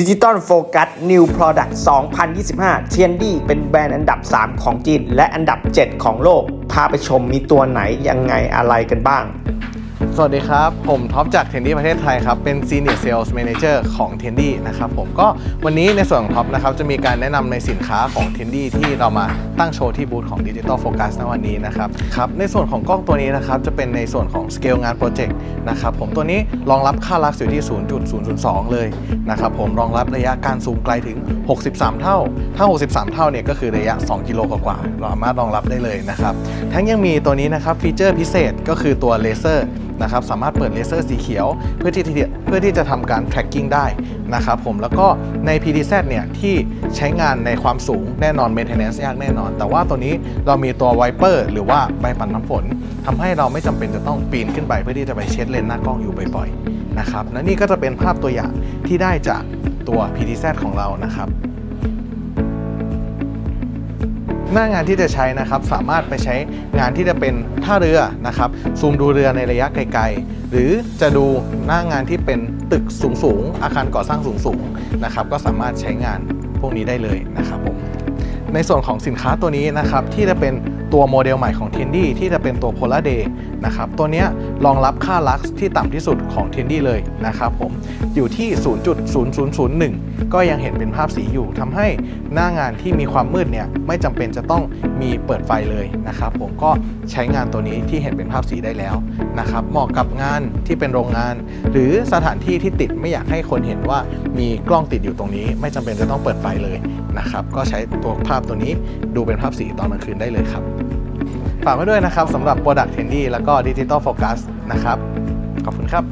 ดิจิตอลโฟกัสนิวโปรดักต์2025 เทียนดี้เป็นแบรนด์อันดับ 3 ของจีน และอันดับ 7 ของโลก พาไปชมมีตัวไหนยังไงอะไรกันบ้าง สวัสดีครับ ผมท็อปจากเทนดี้ประเทศไทยครับ เป็น Senior Sales Manager ของเทนดี้นะครับผมก็วันนี้ในส่วนของท็อปนะครับ จะมีการแนะนำในสินค้าของเทนดี้ที่เรามาตั้งโชว์ที่บูธของ Digital Focus ในวันนี้นะครับครับ ในส่วนของกล้องตัวนี้นะครับ จะเป็นในส่วนของสเกลงานโปรเจกต์นะครับผมตัวนี้รองรับค่าลักซ์อยู่ที่ 0.002 เลยนะครับผมรองรับระยะการซูมไกลถึง 63 เท่า ถ้า 63 เท่าเนี่ยก็คือระยะ 2 กิโลกว่าๆเราสามารถรองรับได้เลยนะครับทั้งยังมีตัวนี้นะครับฟีเจอร์พิเศษก็คือตัวเลเซอร์ นะครับสามารถเปิดเลเซอร์สีเขียวเพื่อที่จะเพื่อที่จะทำการ tracking ได้นะครับผมแล้วก็ใน PDZ เนี่ยที่ใช้งานในความสูงแน่นอน maintenance ยากแน่นอน แต่ว่าตัวนี้เรามีตัว wiper หรือว่าใบปัดน้ำฝนทำให้เราไม่จำเป็นจะต้องปีนขึ้นไปเพื่อที่จะไปเช็ดเลนส์หน้ากล้องอยู่บ่อยๆนะครับและนี่ก็จะเป็นภาพตัวอย่างที่ได้จากตัว PDZ ของเรานะครับ หน้างานที่จะใช้นะครับสามารถไปใช้งานที่จะเป็นท่าเรือนะครับซูมดูเรือในระยะไกลๆ หรือจะดูหน้างานที่เป็นตึกสูงๆ อาคารก่อสร้างสูงๆนะครับก็สามารถใช้งานพวกนี้ได้เลยนะครับผมในส่วนของสินค้าตัวนี้นะครับที่จะเป็น ตัวโมเดลใหม่ของ t e n d y ที่จะเป็นตัว Polar Day นะครับ ตัวนี้รองรับค่าลักซ์ที่ต่ำที่สุดของ t e n d y เลยนะครับผม อยู่ที่ 0.0001 ก็ยังเห็นเป็นภาพสีอยู่ทำให้หน้างานที่มีความมืดเนี่ยไม่จำเป็นจะต้องมีเปิดไฟเลยนะครับผมก็ใช้งานตัวนี้ที่เห็นเป็นภาพสีได้แล้วนะครับเหมาะกับงานที่เป็นโรงงาน หรือสถานที่ที่ติดไม่อยากให้คนเห็นว่ามีกล้องติดอยู่ตรงนี้ ไม่จำเป็นจะต้องเปิดไฟเลยนะครับก็ใช้ตัวภาพตัวนี้ดูเป็นภาพสีตอนกลางคืนได้เลยครับ ฝากไว้ด้วยนะครับสำหรับ Product Handy แล้วก็ Digital Focus นะครับ ขอบคุณครับ